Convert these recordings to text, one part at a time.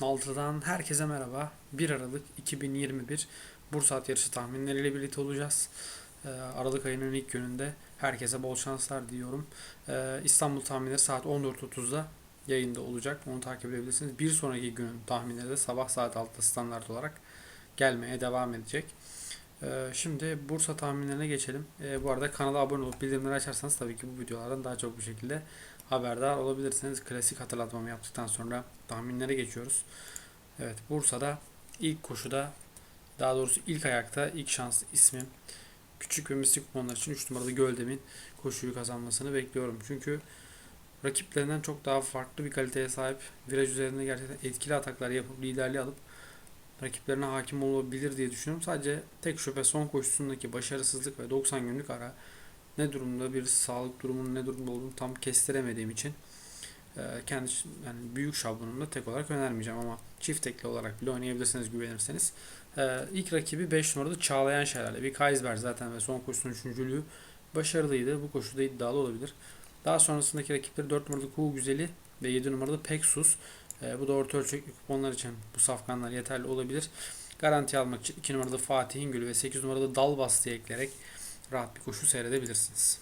Naltı'dan herkese merhaba. 1 Aralık 2021 Bursa At Yarışı tahminleriyle birlikte olacağız. Ee, Aralık ayının ilk gününde herkese bol şanslar diliyorum. Ee, İstanbul tahminleri saat 14.30'da yayında olacak. Onu takip edebilirsiniz. Bir sonraki günün tahminleri de sabah saat 6'da standart olarak gelmeye devam edecek. Ee, şimdi Bursa tahminlerine geçelim. Bu arada kanala abone olup bildirimleri açarsanız tabii ki bu videolardan daha çok bir şekilde haberdar olabilirsiniz. Klasik hatırlatmamı yaptıktan sonra tahminlere geçiyoruz. Evet Bursa'da ilk koşuda daha doğrusu ilk ayakta ilk şans ismim küçük ve mistik kuponlar için 3 numaralı Göldem'in koşuyu kazanmasını bekliyorum. Çünkü rakiplerinden çok daha farklı bir kaliteye sahip viraj üzerinde gerçekten etkili ataklar yapıp liderliği alıp rakiplerine hakim olabilir diye düşünüyorum. Sadece tek şüphe son koşusundaki başarısızlık ve 90 günlük ara ne durumda bir sağlık durumunun ne durumda olduğunu tam kestiremediğim için e, kendi yani büyük şablonumda tek olarak önermeyeceğim ama çift tekli olarak bile oynayabilirsiniz güvenirseniz. E, ilk rakibi 5 numaralı Çağlayan Şelale. Bir Kaysberg zaten ve son koşusunun üçüncülüğü başarılıydı. Bu koşuda iddialı olabilir. Daha sonrasındaki rakipleri 4 numaralı Kuğu Güzeli ve 7 numaralı Peksus. E, bu da orta ölçekli kuponlar için bu safkanlar yeterli olabilir. Garanti almak için 2 numaralı Fatih İngül ve 8 numaralı Dal Bastı ekleyerek rahat bir koşu seyredebilirsiniz.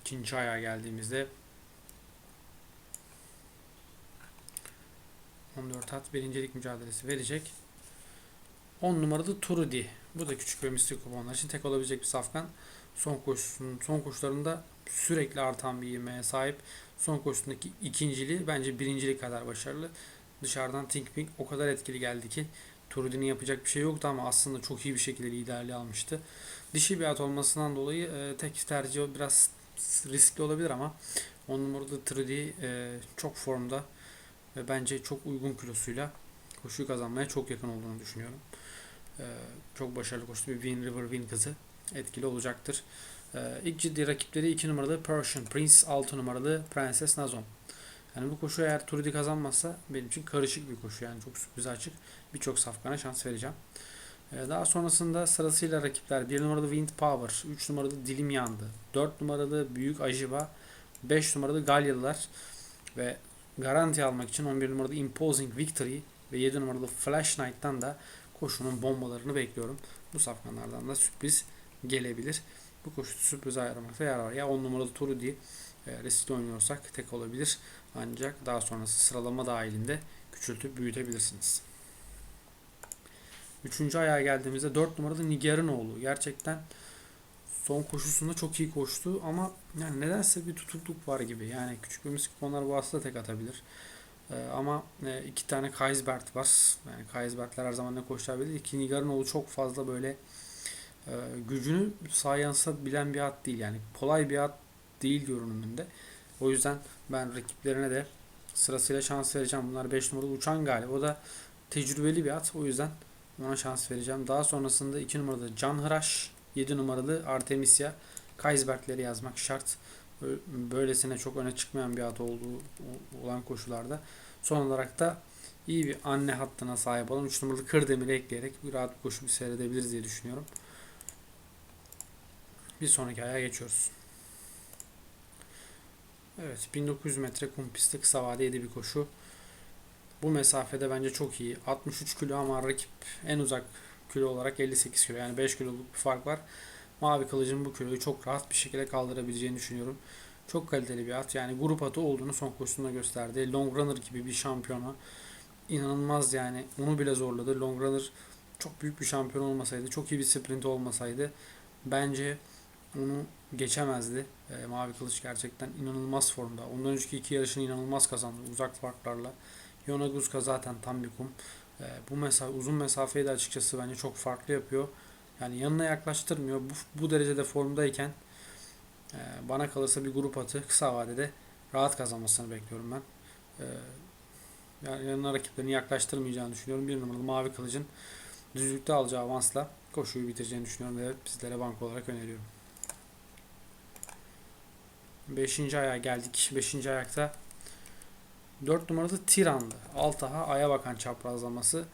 İkinci ayağa geldiğimizde 14 at birincilik mücadelesi verecek. 10 numaralı Turudi. Bu da küçük ve mistik kuponlar için tek olabilecek bir safkan. Son koşusunun son koşularında sürekli artan bir ivmeye sahip. Son koşusundaki ikinciliği bence birincilik kadar başarılı. Dışarıdan Think Pink o kadar etkili geldi ki Turudi'nin yapacak bir şey yoktu ama aslında çok iyi bir şekilde liderliği almıştı. Dişi bir at olmasından dolayı e, tek tercih biraz riskli olabilir ama 10 numaralı Trudi e, çok formda ve bence çok uygun kilosuyla koşuyu kazanmaya çok yakın olduğunu düşünüyorum. E, çok başarılı koştu bir Win River Win kızı etkili olacaktır. E, ilk ciddi rakipleri 2 numaralı Persian Prince, 6 numaralı Prenses Nazon. Yani bu koşu eğer Turidi kazanmazsa benim için karışık bir koşu. Yani çok sürpriz açık. Birçok safkana şans vereceğim. Ee, daha sonrasında sırasıyla rakipler 1 numaralı Wind Power, 3 numaralı Dilim Yandı, 4 numaralı Büyük Ajiba, 5 numaralı Galyalılar ve garanti almak için 11 numaralı Imposing Victory ve 7 numaralı Flash Knight'tan da koşunun bombalarını bekliyorum. Bu safkanlardan da sürpriz gelebilir. Bu koşu sürpriz ayarlamakta yer var. Ya 10 numaralı Turudi e, riskli oynuyorsak tek olabilir. Ancak daha sonrası sıralama dahilinde küçültüp büyütebilirsiniz. Üçüncü ayağa geldiğimizde 4 numaralı Nigarinoğlu. Gerçekten son koşusunda çok iyi koştu ama yani nedense bir tutukluk var gibi. Yani küçük bir kuponlar bu aslında tek atabilir. Ee, ama e, iki tane Kaisbert var. Yani Kaisbertler her zaman ne koşabilir. İki Nigarinoğlu çok fazla böyle gücünü sahaya bilen bir at değil. Yani kolay bir at değil görünümünde. O yüzden ben rakiplerine de sırasıyla şans vereceğim. Bunlar 5 numaralı uçan galiba. O da tecrübeli bir at. O yüzden ona şans vereceğim. Daha sonrasında 2 numaralı Can Hıraş, 7 numaralı Artemisia, Kaisbergleri yazmak şart. Böylesine çok öne çıkmayan bir at olduğu olan koşularda. Son olarak da iyi bir anne hattına sahip olan 3 numaralı Kırdemir'i ekleyerek bir rahat bir koşu bir seyredebiliriz diye düşünüyorum. Bir sonraki ayağa geçiyoruz. Evet 1900 metre kum pisti kısa vadeli bir koşu. Bu mesafede bence çok iyi. 63 kilo ama rakip en uzak kilo olarak 58 kilo. Yani 5 kiloluk bir fark var. Mavi kılıcın bu kiloyu çok rahat bir şekilde kaldırabileceğini düşünüyorum. Çok kaliteli bir at. Yani grup atı olduğunu son koşusunda gösterdi. Long runner gibi bir şampiyona. İnanılmaz yani. Onu bile zorladı. Long runner çok büyük bir şampiyon olmasaydı, çok iyi bir sprint olmasaydı bence onu geçemezdi. E, Mavi Kılıç gerçekten inanılmaz formda. Ondan önceki iki yarışını inanılmaz kazandı uzak farklarla. Yonaguzka zaten tam bir kum. E, bu mesafe, uzun mesafeyi de açıkçası bence çok farklı yapıyor. Yani yanına yaklaştırmıyor. Bu, bu derecede formdayken e, bana kalırsa bir grup atı kısa vadede rahat kazanmasını bekliyorum ben. E, yani yanına rakiplerini yaklaştırmayacağını düşünüyorum. Bir numaralı Mavi Kılıç'ın düzlükte alacağı avansla koşuyu bitireceğini düşünüyorum ve sizlere bank olarak öneriyorum. Beşinci ayağa geldik. Beşinci ayakta 4 numaralı Tiran'dı. Altaha Ay'a bakan çaprazlaması.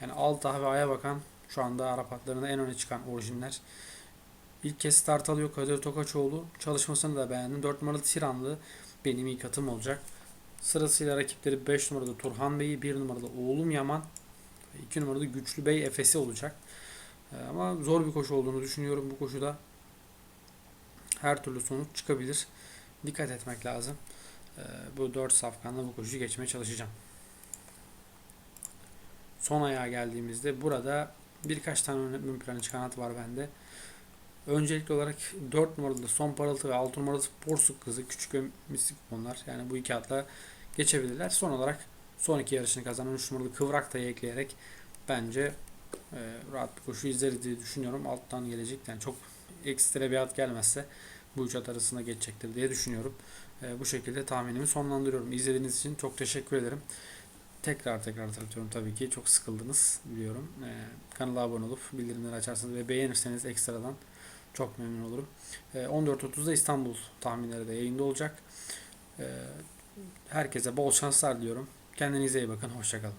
Yani Altaha ve Ay'a bakan şu anda Arap atlarında en öne çıkan orijinler. İlk kez start alıyor Kadir Tokaçoğlu. Çalışmasını da beğendim. 4 numaralı Tiranlı benim ilk atım olacak. Sırasıyla rakipleri 5 numarada Turhan Bey'i, 1 numarada Oğlum Yaman ve 2 numarada Güçlü Bey Efes'i olacak. Ee, Ama zor bir koşu olduğunu düşünüyorum bu koşuda. Her türlü sonuç çıkabilir. Dikkat etmek lazım. Ee, Bu 4 safkanla bu koşuyu geçmeye çalışacağım. Son ayağa geldiğimizde burada birkaç tane ön plana çıkan at var bende. Öncelikli olarak 4 numaralı son parıltı ve 6 numaralı porsuk kızı küçük ve mistik bunlar. Yani bu iki atla geçebilirler. Son olarak son iki yarışını kazanan 3 numaralı kıvrak da ekleyerek bence e, rahat bir koşu izleriz diye düşünüyorum. Alttan gelecek yani çok ekstra bir at gelmezse bu üç at arasında geçecektir diye düşünüyorum. E, bu şekilde tahminimi sonlandırıyorum. İzlediğiniz için çok teşekkür ederim. Tekrar tekrar hatırlatıyorum tabii ki çok sıkıldınız biliyorum. E, kanala abone olup bildirimleri açarsanız ve beğenirseniz ekstradan çok memnun olurum. E, 14.30'da İstanbul tahminleri de yayında olacak. E, herkese bol şanslar diliyorum. Kendinize iyi bakın. Hoşçakalın.